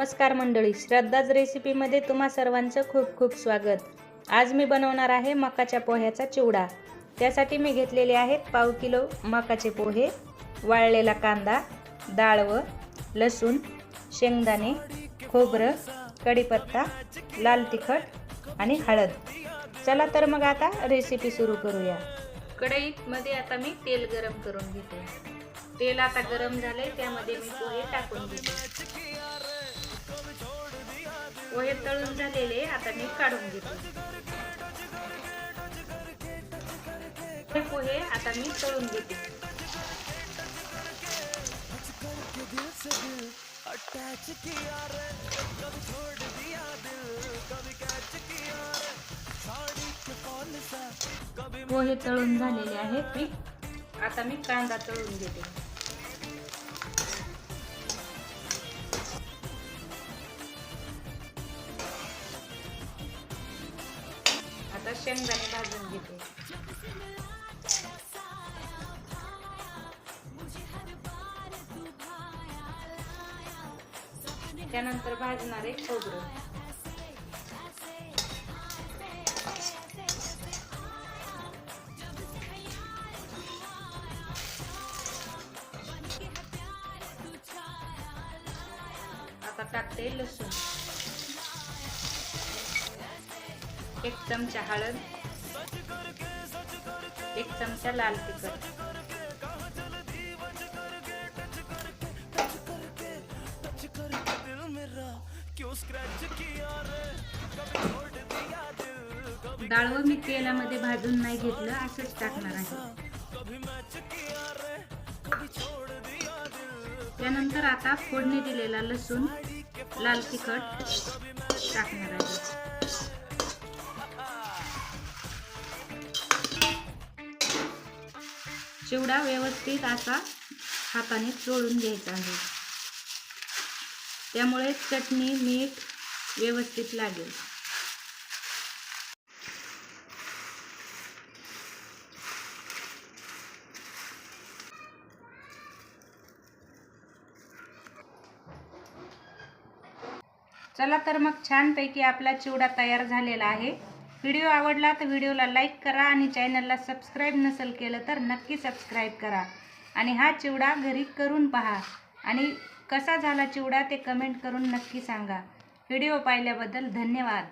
नमस्कार मंडळी. श्रद्धाज रेसिपीमध्ये तुम्हा सर्वांचं खूप खूप स्वागत. आज मी बनवणार आहे मकाच्या पोह्याचा चिवडा. त्यासाठी मी घेतलेले आहेत पाव किलो मकाचे पोहे वाळलेला कांदा डाळवं लसूण शेंगदाणे खोबरं कढीपत्ता लाल तिखट आणि हळद. चला तर मग आता रेसिपी सुरू करूया. कढईमध्ये आता मी तेल गरम करून घेते. तेल आता गरम झाले त्यामध्ये मी पोहे टाकून घेते. पोहे तळून झालेले आता मी काढून घेते. हे पोहे आता मी तळून घेते. पोहे तळून झालेले आहेत मी आता मी कांदा तळून घेते. आता शेंगदाणे भाजून घेते. त्यानंतर भाजणारे खोबरं. आता टाकते लसूण. एक चमचा हळद एक चमचा लाल तिखट. डाळ व मी तेलामध्ये भाजून नाही घेतलं असंच टाकणार आहे. त्यानंतर आता फोडणी दिलेला लसूण लाल तिखट टाकणार आहे. चिवडा व्यवस्थित असा हाताने चोळून घ्यायचा आहे. त्यामुळे चटणी मीठ व्यवस्थित लागेल. चला तर मग छानपैकी आपला चिवडा तयार झालेला आहे. व्हिडिओ आवडला तर व्हिडिओला लाईक करा आणि चॅनलला सबस्क्राईब नसेल केलं तर नक्की सबस्क्राईब करा. आणि हा चिवडा घरी करून पहा. आणि कसा झाला चिवडा ते कमेंट करून नक्की सांगा. व्हिडिओ पाहिल्याबद्दल धन्यवाद.